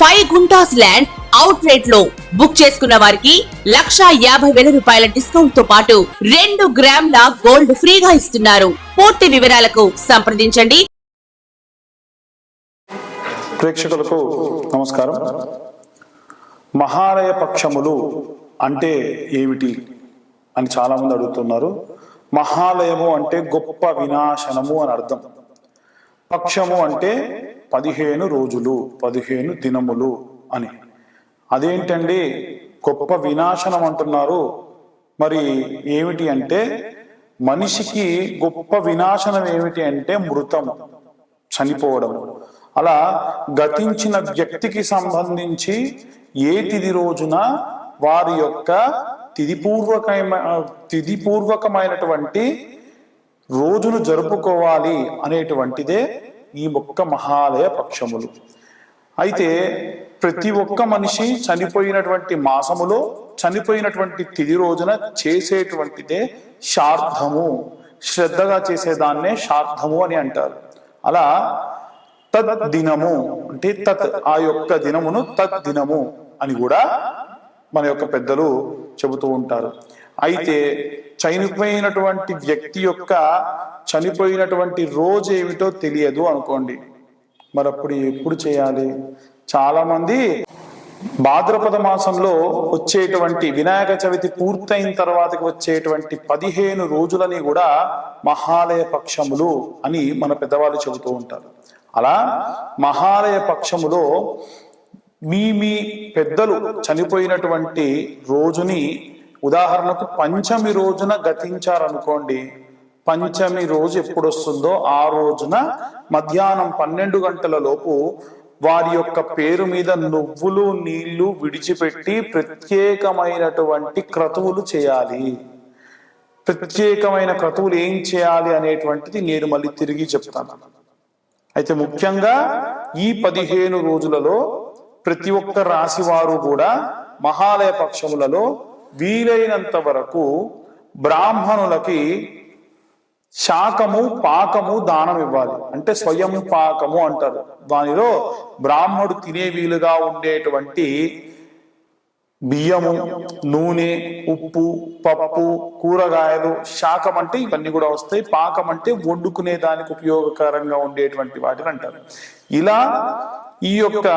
Five guntas land out రేట్లో book చేసుకున్న వారికి లక్షా యాభై వేల రూపాయల డిస్కౌంట్తో పాటు రెండు గ్రాముల గోల్డ్ ఫ్రీగా ఇస్తున్నారు. పూర్తి వివరాలకు సంప్రదించండి. ప్రేక్షకులకు నమస్కారం. మహాలయ పక్షములు అంటే ఏమిటి అని చాలా మంది అడుగుతున్నారు. మహాలయము అంటే గొప్ప వినాశనము అని అర్థం. పక్షము అంటే పదిహేను రోజులు పదిహేను దినములు అని. అదేంటండి? గొప్ప వినాశనం అంటున్నారు. మరి ఏమిటి అంటే మనిషికి గొప్ప వినాశనం ఏమిటి అంటే మృతం చనిపోవడం. అలా గతించిన వ్యక్తికి సంబంధించి ఏ తిది రోజున వారి యొక్క తిదిపూర్వకమైన తిదిపూర్వకమైనటువంటి రోజును జరుపుకోవాలి అనేటువంటిదే ఈ ఒక్క మహాలయ పక్షములు. అయితే ప్రతి ఒక్క మనిషి చనిపోయినటువంటి మాసములో చనిపోయినటువంటి తిది రోజున చేసేటువంటిదే శార్థము శ్రద్ధగా చేసేదాన్నే శార్థము అని అంటారు. అలా తద్ దినము అంటే తత్ ఆ యొక్క దినమును తద్ దినము అని కూడా మన యొక్క పెద్దలు చెబుతూ ఉంటారు. అయితే చనిపోయినటువంటి వ్యక్తి యొక్క చనిపోయినటువంటి రోజు ఏమిటో తెలియదు అనుకోండి. మరి అప్పుడు ఎప్పుడు చేయాలి? చాలా మంది భాద్రపద మాసంలో వచ్చేటువంటి వినాయక చవితి పూర్తయిన తర్వాతకి వచ్చేటువంటి పదిహేను రోజులని కూడా మహాలయ పక్షములు అని మన పెద్దవాళ్ళు చెబుతూ ఉంటారు. అలా మహాలయ పక్షములో మీ మీ పెద్దలు చనిపోయినటువంటి రోజుని ఉదాహరణకు పంచమి రోజున గతించారనుకోండి పంచమి రోజు ఎప్పుడు వస్తుందో ఆ రోజున మధ్యాహ్నం పన్నెండు గంటల లోపు వారి యొక్క పేరు మీద నువ్వులు నీళ్ళు విడిచిపెట్టి ప్రత్యేకమైనటువంటి క్రతువులు చేయాలి. ప్రత్యేకమైన క్రతువులు ఏం చేయాలి అనేటువంటిది నేను మళ్ళీ తిరిగి చెప్తాను. అయితే ముఖ్యంగా ఈ పదిహేను రోజులలో ప్రతి ఒక్క రాశి వారు కూడా మహాలయ పక్షములలో వీలైనంత వరకు బ్రాహ్మణులకి శాకము పాకము దానం ఇవ్వాలి. అంటే స్వయం పాకము అంటారు. దానిలో బ్రాహ్మడు తినే వీలుగా ఉండేటువంటి బియ్యము నూనె ఉప్పు పప్పు కూరగాయలు శాకం అంటే ఇవన్నీ కూడా వస్తాయి. పాకం అంటే వండుకునే దానికి ఉపయోగకరంగా ఉండేటువంటి వాటిని అంటారు. ఇలా ఈ యొక్క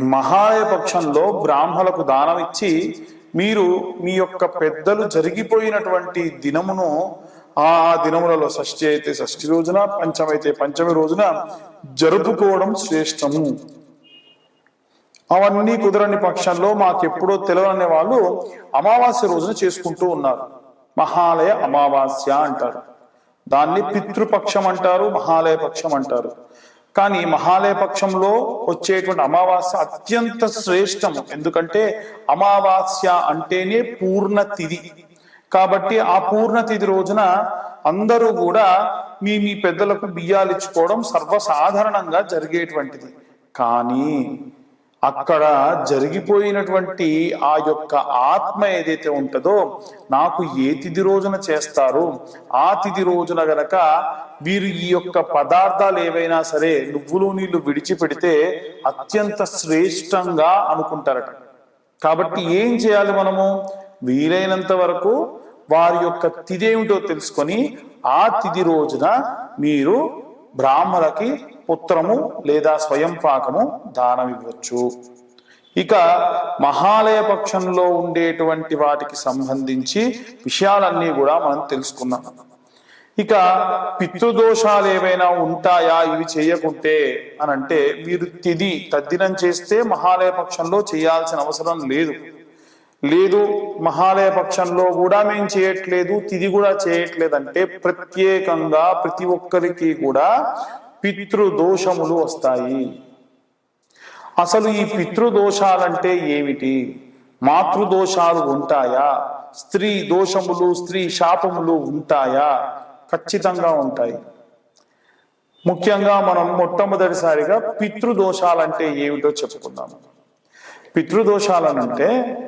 మహాయ పక్షంలో బ్రాహ్మణులకు దానం ఇచ్చి మీరు మీ యొక్క పెద్దలు జరిగిపోయినటువంటి దినమును ఆ దినములలో షష్ఠి అయితే షష్ఠి రోజున పంచమైతే పంచమి రోజున జరుపుకోవడం శ్రేష్టము. అవన్నీ కుదరని పక్షంలో మాకెప్పుడో తెలియని వాళ్ళు అమావాస్య రోజున చేసుకుంటూ ఉన్నారు. మహాలయ అమావాస్య అంటారు. దాన్ని పితృపక్షం అంటారు మహాలయ పక్షం అంటారు. కానీ మహాలయ పక్షంలో వచ్చేటువంటి అమావాస్య అత్యంత శ్రేష్టము ఎందుకంటే అమావాస్య అంటేనే పూర్ణతిథి. కాబట్టి ఆ పూర్ణతిథి రోజున అందరూ కూడా మీ మీ పెద్దలకు బియ్యాలు ఇచ్చుకోవడం సర్వసాధారణంగా జరిగేటువంటిది. కానీ అక్కడ జరిగిపోయినటువంటి ఆ యొక్క ఆత్మ ఏదైతే ఉంటుందో నాకు ఏ తిథి రోజున చేస్తారు? ఆ తిథి రోజున గనక వీరు ఈ యొక్క పదార్థాలు ఏవైనా సరే నువ్వులు నీళ్ళు విడిచిపెడితే అత్యంత శ్రేష్టంగా అనుకుంటారట. కాబట్టి ఏం చేయాలి మనము? వీలైనంత వరకు వారి యొక్క తిది ఏమిటో తెలుసుకొని ఆ తిథి రోజున మీరు బ్రాహ్మణులకి పుత్రము లేదా స్వయం పాకము దానమివ్వచ్చు ఇక మహాలయ పక్షంలో ఉండేటువంటి వాటికి సంబంధించి విషయాలన్నీ కూడా మనం తెలుసుకున్నాం. ఇక పితృదోషాలు ఏవైనా ఉంటాయా? ఇవి చేయకుంటే అని అంటే మీరు తిది తద్దినం చేస్తే మహాలయ పక్షంలో చేయాల్సిన అవసరం లేదు. లేదు మహాలయ పక్షంలో కూడా మేము చేయట్లేదు తిది కూడా చేయట్లేదంటే ప్రత్యేకంగా ప్రతి ఒక్కరికి కూడా పితృదోషములు వస్తాయి. అసలు ఈ పితృదోషాలంటే ఏమిటి? మాతృదోషాలు ఉంటాయా? స్త్రీ దోషములు స్త్రీ శాపములు ఉంటాయా? ఖచ్చితంగా ఉంటాయి. ముఖ్యంగా మనం మొట్టమొదటిసారిగా పితృదోషాలంటే ఏమిటో చెప్పుకుందాం. పితృదోషాలనంటే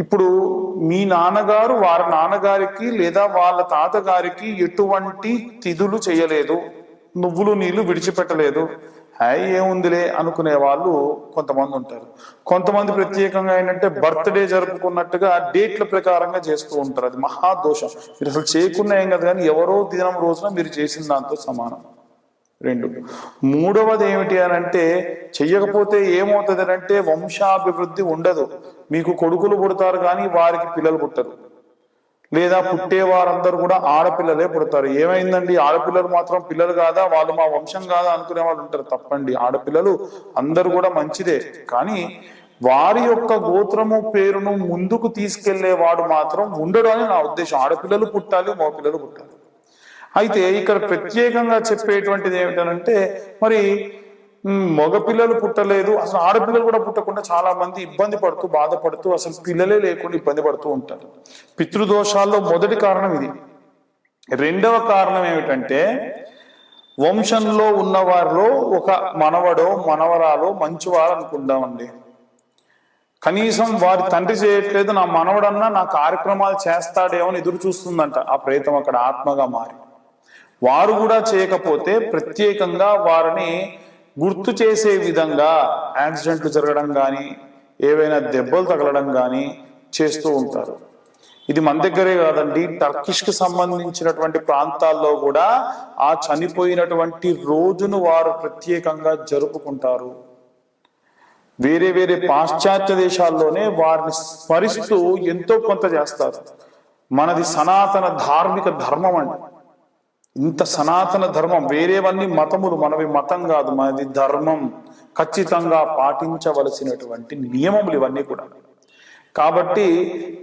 ఇప్పుడు మీ నాన్నగారు వారి నాన్నగారికి లేదా వాళ్ళ తాతగారికి ఎటువంటి తిథులు చేయలేదు. నువ్వులు నీళ్ళు విడిచిపెట్టలేదు. హాయ్ ఏముందిలే అనుకునే వాళ్ళు కొంతమంది ఉంటారు. కొంతమంది ప్రత్యేకంగా ఏంటంటే బర్త్డే జరుపుకున్నట్టుగా డేట్ల ప్రకారంగా చేస్తూ ఉంటారు. అది మహాదోషం మీరు అసలు చేయకుండా ఏం కదా కానీ ఎవరో దినం రోజున మీరు చేసిన దాంతో సమానం. రెండు. మూడవది ఏమిటి అని అంటే చెయ్యకపోతే ఏమవుతుంది అని అంటే వంశాభివృద్ధి ఉండదు. మీకు కొడుకులు పుడతారు కానీ వారికి పిల్లలు పుట్టరు. లేదా పుట్టే వారందరూ కూడా ఆడపిల్లలే పుడతారు. ఏమైందండి? ఆడపిల్లలు మాత్రం పిల్లలు కాదా? వాళ్ళు మా వంశం కాదా? అనుకునే వాళ్ళు ఉంటారు. తప్పండి. ఆడపిల్లలు అందరూ కూడా మంచిదే. కానీ వారి యొక్క గోత్రము పేరును ముందుకు తీసుకెళ్ళేవాడు మాత్రం ఉండడు అని నా ఉద్దేశం. ఆడపిల్లలు పుట్టాలి మా పిల్లలు పుట్టాలి. అయితే ఇక్కడ ప్రత్యేకంగా చెప్పేటువంటిది ఏమిటనంటే మరి మగపిల్లలు పుట్టలేదు. అసలు ఆడపిల్లలు కూడా పుట్టకుండా చాలా మంది ఇబ్బంది పడుతూ బాధపడుతూ అసలు పిల్లలే లేకుండా ఇబ్బంది పడుతూ ఉంటారు. పితృదోషాల్లో మొదటి కారణం ఇది. రెండవ కారణం ఏమిటంటే వంశంలో ఉన్న వారిలో ఒక మనవడో మనవరాలో మంచివారు అనుకుందామండి కనీసం వారి తండ్రి చేయట్లేదు నా మనవడన్నా నా కార్యక్రమాలు చేస్తాడేమో అని ఎదురు చూస్తుందంట ఆ ప్రేతం అక్కడ ఆత్మగా మారి. వారు కూడా చేయకపోతే ప్రత్యేకంగా వారిని గుర్తు చేసే విధంగా యాక్సిడెంట్లు జరగడం కానీ ఏవైనా దెబ్బలు తగలడం కానీ చేస్తూ ఉంటారు. ఇది మన దగ్గరే కాదండి. టర్కిష్కి సంబంధించినటువంటి ప్రాంతాల్లో కూడా ఆ చనిపోయినటువంటి రోజును వారు ప్రత్యేకంగా జరుపుకుంటారు. వేరే వేరే పాశ్చాత్య దేశాల్లోనే వారిని స్మరిస్తూ ఎంతో కొంత చేస్తారు. మనది సనాతన ధార్మిక ధర్మం అండి. ఇంత సనాతన ధర్మం వేరేవన్నీ మతములు మనవి మతం కాదు మనది ధర్మం. ఖచ్చితంగా పాటించవలసినటువంటి నియమములు ఇవన్నీ కూడా. కాబట్టి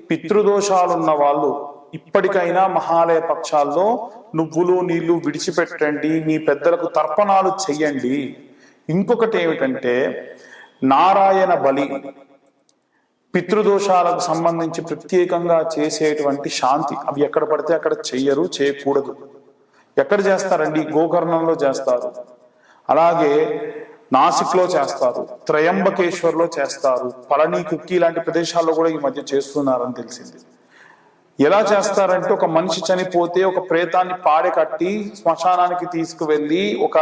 పితృదోషాలున్న వాళ్ళు ఇప్పటికైనా మహాలయ పక్షాల్లో నువ్వులు నీళ్ళు విడిచిపెట్టండి మీ పెద్దలకు తర్పణాలు చెయ్యండి. ఇంకొకటి ఏమిటంటే నారాయణ బలి పితృదోషాలకు సంబంధించి ప్రత్యేకంగా చేసేటువంటి శాంతి. అవి ఎక్కడ పడితే అక్కడ చెయ్యరు చేయకూడదు. ఎక్కడ చేస్తారండి? గోకర్ణంలో చేస్తారు. అలాగే నాసిక్లో చేస్తారు. త్రయంబకేశ్వర్లో చేస్తారు. పళని కుక్కి లాంటి ప్రదేశాల్లో కూడా ఈ మధ్య చేస్తున్నారని తెలిసింది. ఎలా చేస్తారంటే ఒక మనిషి చనిపోతే ఒక ప్రేతాన్ని పాడె కట్టి శ్మశానానికి తీసుకువెళ్ళి ఒక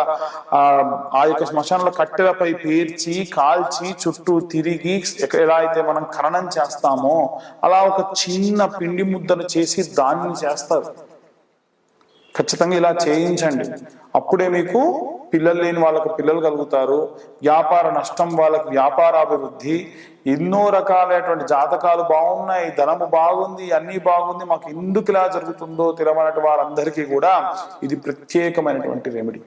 ఆ యొక్క శ్మశానంలో కట్టెలపై పేర్చి కాల్చి చుట్టూ తిరిగి ఎలా అయితే మనం ఖననం చేస్తామో అలా ఒక చిన్న పిండి ముద్దను చేసి దాన్ని చేస్తారు. ఖచ్చితంగా ఇలా చేయించండి. అప్పుడే మీకు పిల్లలు లేని వాళ్ళకు పిల్లలు కలుగుతారు. వ్యాపార నష్టం వాళ్ళకి వ్యాపారాభివృద్ధి ఎన్నో రకాలైనటువంటి జాతకాలు బాగున్నాయి ధనము బాగుంది అన్ని బాగుంది మాకు ఎందుకు ఇలా జరుగుతుందో తెలవనటువంటి వారందరికీ కూడా ఇది ప్రత్యేకమైనటువంటి రెమెడీ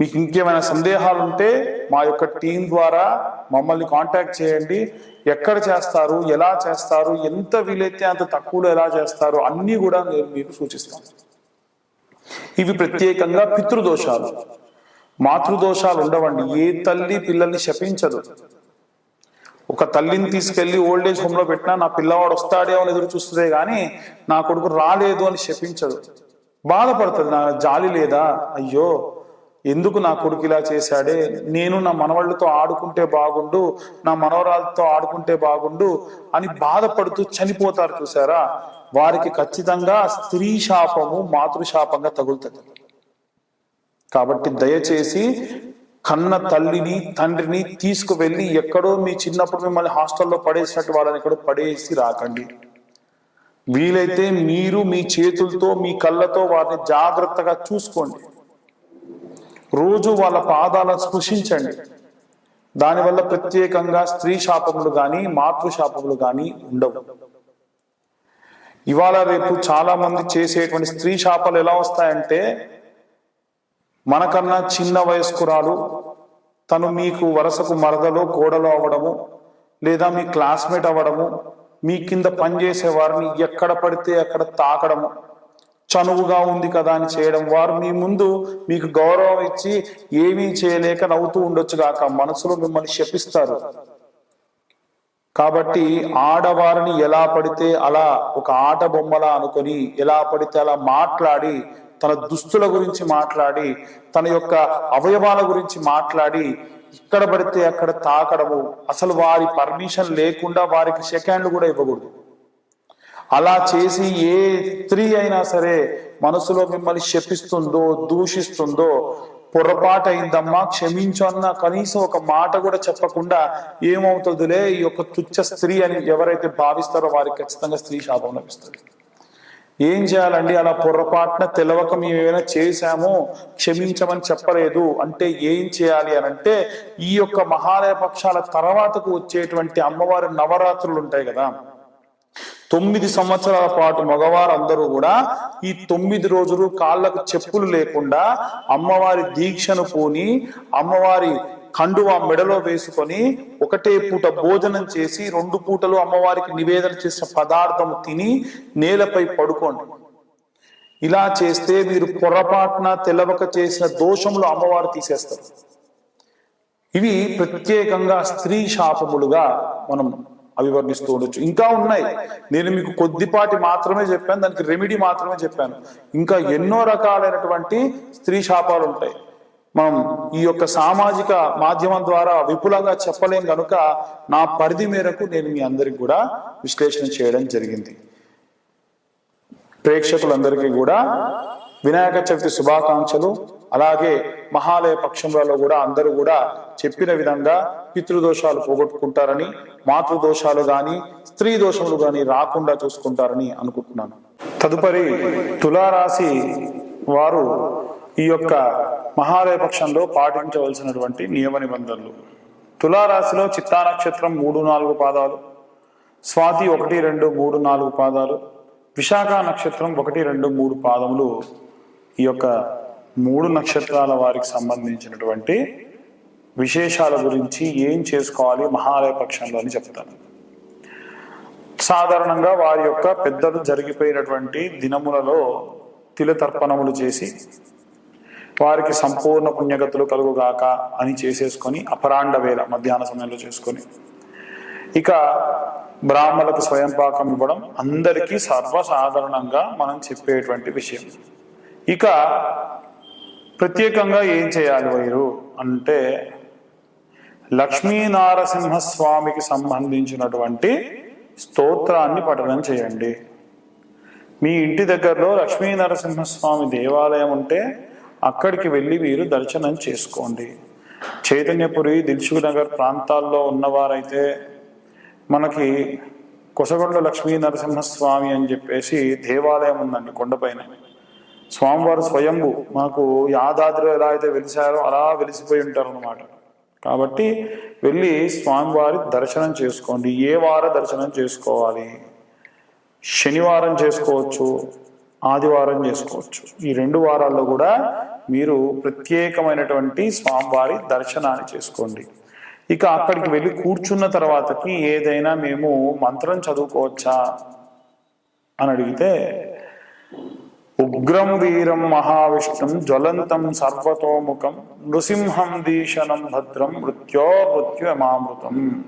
మీకు ఇంకేమైనా సందేహాలు ఉంటే మా యొక్క టీం ద్వారా మమ్మల్ని కాంటాక్ట్ చేయండి. ఎక్కడ చేస్తారు ఎలా చేస్తారు ఎంత వీలైతే అంత తక్కువలో ఎలా చేస్తారు అన్నీ కూడా నేను మీకు సూచిస్తాను. ఇవి ప్రత్యేకంగా పితృదోషాలు. మాతృదోషాలు ఉండవండి. ఏ తల్లి పిల్లల్ని శపించదు. ఒక తల్లిని తీసుకెళ్ళి ఓల్డ్ ఏజ్ హోమ్లో పెట్టినా నా పిల్లవాడు వస్తాడే అని ఎదురు చూస్తుందే గాని నా కొడుకు రాలేదు అని శపించదు. బాధపడుతుంది. నా జాలి లేదా? అయ్యో ఎందుకు నా కొడుకు ఇలా చేశాడే? నేను నా మనవాళ్ళతో ఆడుకుంటే బాగుండు నా మనవరాలతో ఆడుకుంటే బాగుండు అని బాధపడుతూ చనిపోతారు చూసారా? వారికి ఖచ్చితంగా స్త్రీ శాపము మాతృశాపంగా తగులుతుంది. కాబట్టి దయచేసి కన్న తల్లిని తండ్రిని తీసుకువెళ్ళి ఎక్కడో మీ చిన్నప్పుడు మిమ్మల్ని హాస్టల్లో పడేసినట్టు వాళ్ళని ఎక్కడో పడేసి రాకండి. వీలైతే మీరు మీ చేతులతో మీ కళ్ళతో వారిని జాగ్రత్తగా చూసుకోండి. రోజు వాళ్ళ పాదాలను స్పృశించండి. దానివల్ల ప్రత్యేకంగా స్త్రీ శాపములు కానీ మాతృ శాపములు కానీ ఉండవు. ఇవాళ రేపు చాలా మంది చేసేటువంటి స్త్రీ శాపాలు ఎలా వస్తాయంటే మనకన్నా చిన్న వయస్కురాలు తను మీకు వరసకు మరదలో కోడలో అవ్వడము లేదా మీ క్లాస్మేట్ అవ్వడము మీ కింద పనిచేసే వారిని ఎక్కడ పడితే అక్కడ తాకడము చనువుగా ఉంది కదా అని చేయడం వారు మీ ముందు మీకు గౌరవం ఇచ్చి ఏమీ చేయలేక నవ్వుతూ ఉండొచ్చు గాక. మనసులో మిమ్మల్ని శపిస్తారు. కాబట్టి ఆడవారిని ఎలా పడితే అలా ఒక ఆట బొమ్మలా అనుకొని ఎలా పడితే అలా మాట్లాడి తన దుస్తుల గురించి మాట్లాడి తన యొక్క అవయవాల గురించి మాట్లాడి ఇక్కడ పడితే అక్కడ తాకడము. అసలు వారి పర్మిషన్ లేకుండా వారికి సెకండ్లు కూడా ఇవ్వకూడదు. అలా చేసి ఏ స్త్రీ అయినా సరే మనసులో మిమ్మల్ని శపిస్తుందో దూషిస్తుందో పొరపాటు అయిందమ్మా క్షమించు అన్న కనీసం ఒక మాట కూడా చెప్పకుండా ఏమవుతుందిలే? ఈ యొక్క తుచ్చ స్త్రీ అని ఎవరైతే భావిస్తారో వారికి ఖచ్చితంగా స్త్రీ శాపం లభిస్తుంది. ఏం చేయాలండి? అలా పొరపాటున తెలవక మేము ఏమైనా చేశాము క్షమించమని చెప్పలేదు అంటే ఏం చేయాలి అని అంటే ఈ యొక్క మహాలయ పక్షాల తర్వాతకు వచ్చేటువంటి అమ్మవారి నవరాత్రులు ఉంటాయి కదా. తొమ్మిది సంవత్సరాల పాటు మగవారందరూ కూడా ఈ తొమ్మిది రోజులు కాళ్ళకు చెప్పులు లేకుండా అమ్మవారి దీక్షను పోని అమ్మవారి కండువా మెడలో వేసుకొని ఒకటే పూట భోజనం చేసి రెండు పూటలు అమ్మవారికి నివేదన చేసిన పదార్థం తిని నేలపై పడుకోండి. ఇలా చేస్తే మీరు పొరపాటున తెలవక చేసిన దోషములు అమ్మవారు తీసేస్తారు. ఇవి ప్రత్యేకంగా స్త్రీ శాపములుగా మనం అభివర్ణిస్తూ ఉండొచ్చు. ఇంకా ఉన్నాయి. నేను మీకు కొద్దిపాటి మాత్రమే చెప్పాను. దానికి రెమెడీ మాత్రమే చెప్పాను. ఇంకా ఎన్నో రకాలైనటువంటి స్త్రీ శాపాలు ఉంటాయి. మనం ఈ యొక్క సామాజిక మాధ్యమం ద్వారా విపులంగా చెప్పలేం కనుక నా పరిధి మేరకు నేను మీ అందరికి కూడా విశ్లేషణ చేయడం జరిగింది. ప్రేక్షకులందరికీ కూడా వినాయక చవితి శుభాకాంక్షలు. అలాగే మహాలయ పక్షంలో కూడా అందరూ కూడా చెప్పిన విధంగా పితృదోషాలు పోగొట్టుకుంటారని మాతృదోషాలు గాని స్త్రీ దోషములు గాని రాకుండా చూసుకుంటారని అనుకుంటున్నాను. తదుపరి తులారాశి వారు ఈ యొక్క మహాలయ పక్షంలో పాటించవలసినటువంటి నియమ నిబంధనలు. తులారాశిలో చిత్తా నక్షత్రం మూడు నాలుగు పాదాలు స్వాతి ఒకటి రెండు మూడు నాలుగు పాదాలు విశాఖ నక్షత్రం ఒకటి రెండు మూడు పాదములు ఈ యొక్క మూడు నక్షత్రాల వారికి సంబంధించినటువంటి విశేషాల గురించి ఏం చేసుకోవాలి మహాలయ పక్షంలో అని చెప్తాను. సాధారణంగా వారి యొక్క పెద్దలు జరిగిపోయినటువంటి దినములలో తిలతర్పణములు చేసి వారికి సంపూర్ణ పుణ్యగతులు కలుగుగాక అని చేసేసుకొని అపరాండ వేళ మధ్యాహ్న సమయంలో చేసుకొని ఇక బ్రాహ్మణులకు స్వయం పాకం ఇవ్వడం అందరికీ సర్వసాధారణంగా మనం చెప్పేటువంటి విషయం. ఇక ప్రత్యేకంగా ఏం చేయాలి వైరు? అంటే లక్ష్మీనారసింహస్వామికి సంబంధించినటువంటి స్తోత్రాన్ని పఠనం చేయండి. మీ ఇంటి దగ్గరలో లక్ష్మీ నరసింహస్వామి దేవాలయం ఉంటే అక్కడికి వెళ్ళి మీరు దర్శనం చేసుకోండి. చైతన్యపురి దిల్సుఖ్ నగర్ ప్రాంతాల్లో ఉన్నవారైతే మనకి కొసగొండ లక్ష్మీ నరసింహస్వామి అని చెప్పేసి దేవాలయం ఉందండి కొండపైన. స్వామివారు స్వయంభు మాకు యాదాద్రిలో ఎలా అయితే వెలిసారో అలా వెలిసిపోయి ఉంటారు అన్నమాట కాబట్టి వెళ్ళి స్వామివారి దర్శనం చేసుకోండి. ఏ వార దర్శనం చేసుకోవాలి? శనివారం చేసుకోవచ్చు ఆదివారం చేసుకోవచ్చు. ఈ రెండు వారాల్లో కూడా మీరు ప్రత్యేకమైనటువంటి స్వామివారి దర్శనాన్ని చేసుకోండి. ఇక అక్కడికి వెళ్ళి కూర్చున్న తర్వాతకి ఏదైనా మేము మంత్రం చదువుకోవచ్చా అని అడిగితే ఉగ్రం వీరం మహావిష్ణుం జ్వలంతం సర్వతోముఖం నృసింహం దీశనం భద్రం మృత్యో మృత్యుమామృతం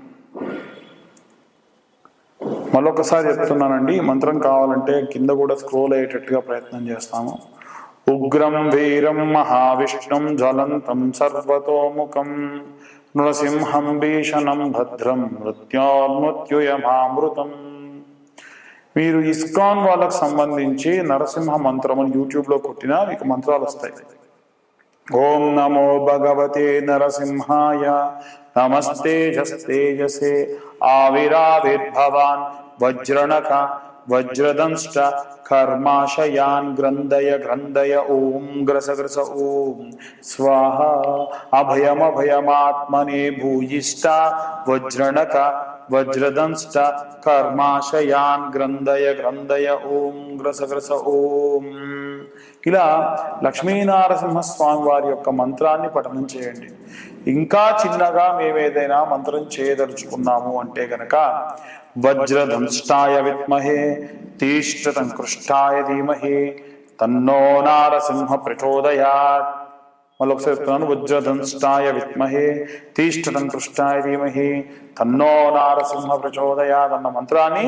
మరొకసారి చెప్తున్నానండి మంత్రం కావాలంటే కింద కూడా స్క్రోల్ అయ్యేటట్టుగా ప్రయత్నం చేస్తాము. ఉగ్రం వీరం మహావిష్ణుం జ్వలంతం సర్వతోముఖం నృసింహం భీషణం భద్రం మృత్యోర్మృత్యుయమామృతం. మీరు ఇస్కాన్ వాళ్ళకు సంబంధించి నరసింహ మంత్రము యూట్యూబ్లో కొట్టినా మీకు మంత్రాలు వస్తాయి. ఓం నమో భగవతే నరసింహాయ నమస్తే జస్తేజసే ఆవిరావిర్భవాన్ వజ్రణక వజ్రదంష్ట కర్మాశయాన్ గ్రంథయ గ్రంథయ ఓం గ్రస గ్రస ఓం. స్వాహ అభయమభయమాత్మనే భూయిష్ట వజ్రణక వజ్రదంష్ట కర్మాశయాన్ గ్రంథయ గ్రంథయ ఓం గ్రస గ్రస ఓం. ఇలా లక్ష్మీనారసింహస్వామి వారి యొక్క మంత్రాన్ని పఠనం చేయండి. ఇంకా చిన్నగా మేమేదైనా మంత్రం చేయదలుచుకున్నాము అంటే గనక వజ్రదంష్టాయ విద్మహే తీష్ట్రతంకృష్టాయ ధీమహి తన్నో నారసింహ ప్రచోదయాత్. మళ్ళీ ఒకసారి చెప్తున్నాను వజ్రదంష్టాయ తీష్టం కృష్ణాయ ధీమహి తన్నో నారసింహ ప్రచోదయాత్ అన్న మంత్రాన్ని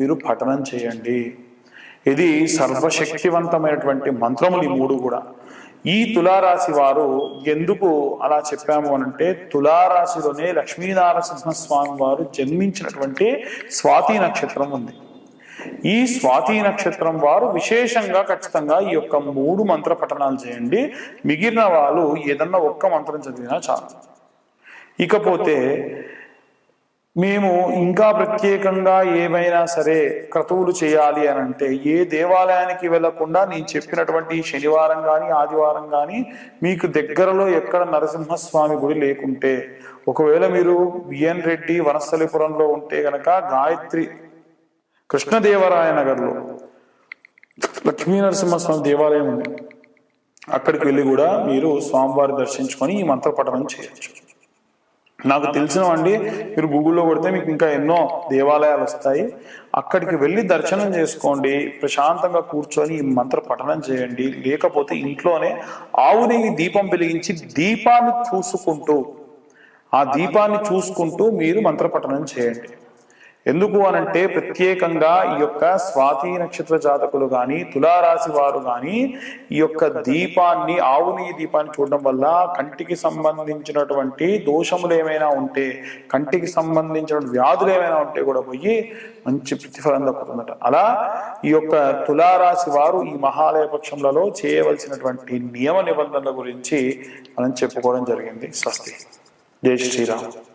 మీరు పఠనం చేయండి। ఇది సర్వశక్తివంతమైనటువంటి మంత్రములు ఈ మూడు కూడా। ఈ తులారాశి వారు ఎందుకు అలా చెప్పాము అనంటే తులారాశిలోనే లక్ష్మీనారసింహ స్వామి వారు జన్మించినటువంటి స్వాతి నక్షత్రం ఉంది। ఈ స్వాతి నక్షత్రం వారు విశేషంగా ఖచ్చితంగా ఈ యొక్క మూడు మంత్ర పఠనాలు చేయండి. మిగిలిన వాళ్ళు ఏదన్నా ఒక్క మంత్రం చదివినా చాలు. ఇకపోతే మేము ఇంకా ప్రత్యేకంగా ఏమైనా సరే క్రతువులు చేయాలి అని అంటే ఏ దేవాలయానికి వెళ్ళకుండా నేను చెప్పినటువంటి శనివారం కానీ ఆదివారం కానీ మీకు దగ్గరలో ఎక్కడ నరసింహస్వామి గుడి లేకుంటే ఒకవేళ మీరు బిఎన్ రెడ్డి వనస్థలిపురంలో ఉంటే గనక గాయత్రి కృష్ణదేవరాయ నగర్లో లక్ష్మీనరసింహస్వామి దేవాలయం ఉంది. అక్కడికి వెళ్ళి కూడా మీరు స్వామివారి దర్శించుకొని ఈ మంత్ర పఠనం చేయొచ్చు. నాకు తెలిసినవండి మీరు గూగుల్లో కొడితే మీకు ఇంకా ఎన్నో దేవాలయాలు వస్తాయి. అక్కడికి వెళ్ళి దర్శనం చేసుకోండి ప్రశాంతంగా కూర్చొని ఈ మంత్ర పఠనం చేయండి. లేకపోతే ఇంట్లోనే ఆవు నెయ్యి దీపం వెలిగించి దీపాన్ని చూసుకుంటూ ఆ దీపాన్ని చూసుకుంటూ మీరు మంత్ర పఠనం చేయండి. ఎందుకు అనంటే ప్రత్యేకంగా ఈ యొక్క స్వాతి నక్షత్ర జాతకులు గాని తులారాశి వారు గాని ఈ యొక్క దీపాన్ని ఆవుని దీపాన్ని చూడడం వల్ల కంటికి సంబంధించినటువంటి దోషములు ఏమైనా ఉంటే కంటికి సంబంధించిన వ్యాధులు ఏమైనా ఉంటే కూడా పోయి మంచి ప్రతిఫలం దక్కుతుందట. అలా ఈ యొక్క తులారాశి వారు ఈ మహాలయ పక్షములలో చేయవలసినటువంటి నియమ నిబంధనల గురించి మనం చెప్పుకోవడం జరిగింది. స్వస్తి. జై శ్రీరామ్.